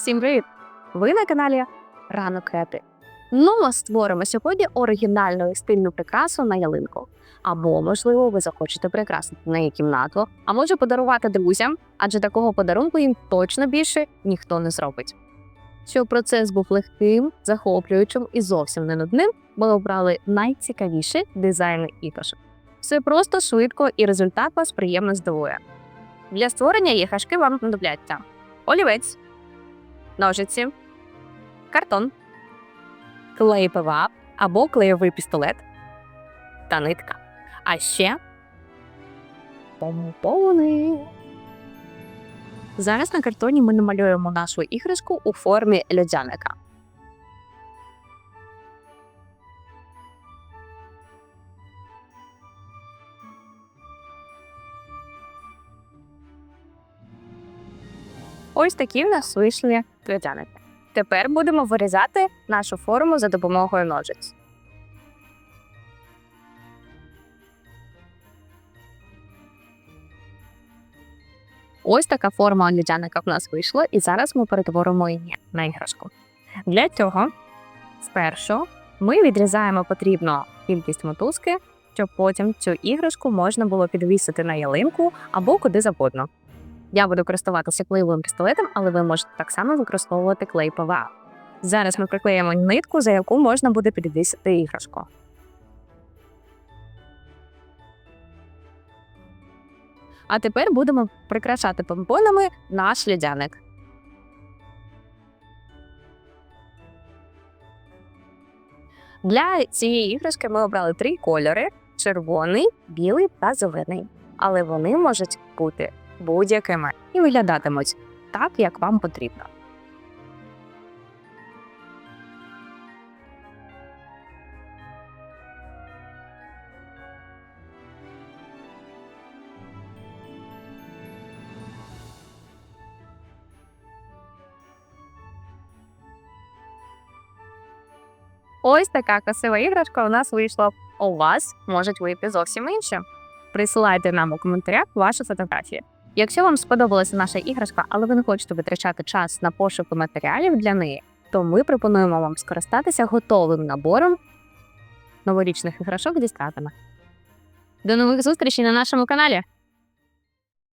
Всім привіт! Ви на каналі Ранок Хепі. Ну, ми створимо сьогодні оригінальну і стильну прикрасу на ялинку. Або, можливо, ви захочете прикрасити неї кімнату, а може подарувати друзям, адже такого подарунку їм точно більше ніхто не зробить. Щоб процес був легким, захоплюючим і зовсім не нудним, ми обрали найцікавіші дизайни іграшок. Все просто швидко і результат вас приємно здивує. Для створення іграшки вам знадобляться олівець, ножиці, картон, клей ПВА або клеєвий пістолет та нитка. А ще помпони. Зараз на картоні ми намалюємо нашу іграшку у формі льодяника. Ось такі в нас вийшли льодяники. Тепер будемо вирізати нашу форму за допомогою ножиць. Ось така форма льодяника в нас вийшла, і зараз ми перетворимо її на іграшку. Для цього спершу ми відрізаємо потрібну кількість мотузки, щоб потім цю іграшку можна було підвісити на ялинку або куди завгодно. Я буду користуватися клеєвим пістолетом, але ви можете так само використовувати клей ПВА. Зараз ми приклеїмо нитку, за яку можна буде підвісити іграшку. А тепер будемо прикрашати помпонами наш льодяник. Для цієї іграшки ми обрали три кольори: червоний, білий та зелений. Але вони можуть бути будь-якими і виглядатимуть так, як вам потрібно. Ось така красива іграшка у нас вийшла. У вас можуть вийти зовсім інше. Присилайте нам у коментарях ваші фотографії. Якщо вам сподобалася наша іграшка, але ви не хочете витрачати час на пошуки матеріалів для неї, то ми пропонуємо вам скористатися готовим набором новорічних іграшок зі стратами. До нових зустрічей на нашому каналі!